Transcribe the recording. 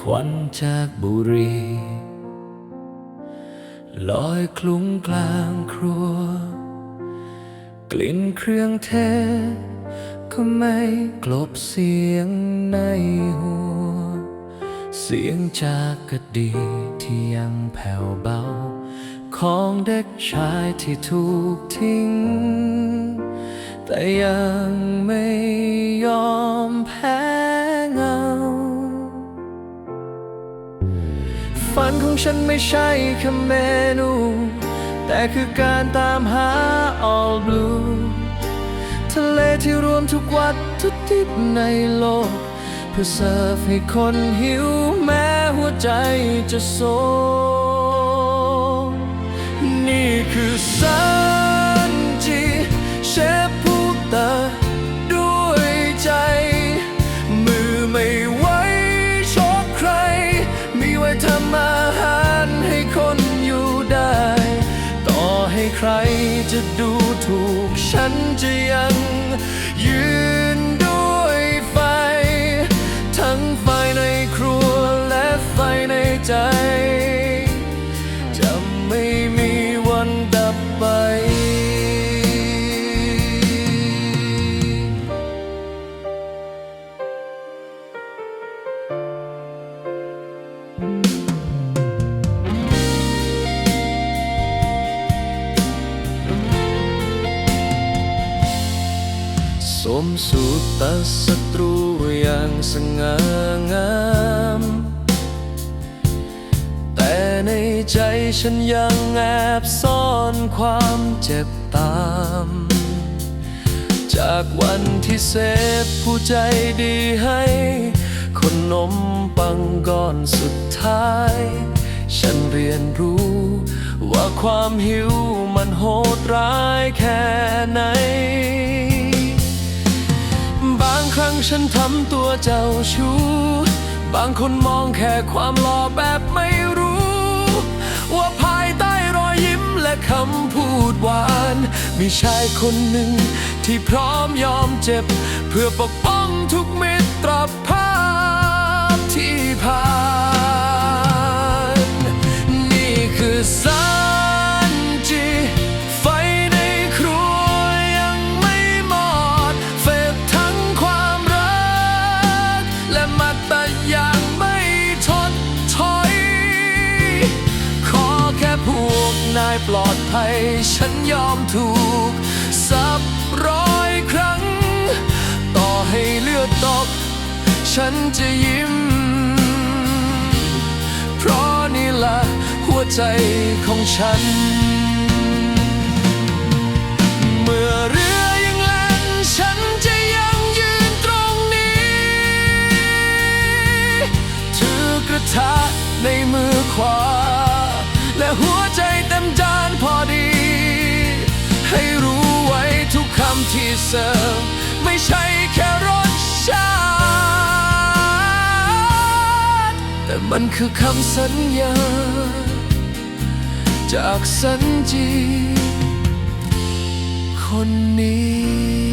ควันจากบุรีลอยคลุ้งกลางครัว กลิ่นเครื่องเทศก็ไม่กลบเสียงในหัว เสียงจากกระดีที่ยังแผ่วเบา ของเด็กชายที่ถูกทิ้ง แต่ยังไม่ ฉันไม่ใช่แค่เมนู แต่คือการตามหา all blue ทะเลที่รวมทุกวัตถุดิบในโลก เพื่อเสิร์ฟให้คนหิวแม้หัวใจจะโศ ใครจะดูถูกฉันจะยังยืน มสุตตศัตรูอย่างสง่างาม แต่ในใจฉันยังแอบซ่อนความเจ็บตาม จากวันที่เซฟผู้ใจดีให้ คนนมปังก้อนสุดท้าย ฉันเรียนรู้ว่าความหิวมันโหดร้ายแค่ไหน ฉันทำตัวเจ้าชู้ บางคนมองแค่ความหล่อแบบไม่รู้ ว่าภายใต้รอยยิ้มและคำพูดหวาน มีชายคนหนึ่งที่พร้อมยอมเจ็บ เพื่อปกป้องทุกมิตรภาพที่ผ่านายปลอดภัย ฉันยอมถูก สับร้อยครั้ง ต่อให้เลือดตก ฉันจะยิ้ม เพราะนี่ละหัวใจของฉัน เมื่อเรือยังแล่นฉันจะยังยืนตรงนี้ ถือกระทะในมือขวาและหัว เสิร์ฟไม่ใช่แค่รสชาติ แต่มันคือคำสัญญา จากสัญจีคนนี้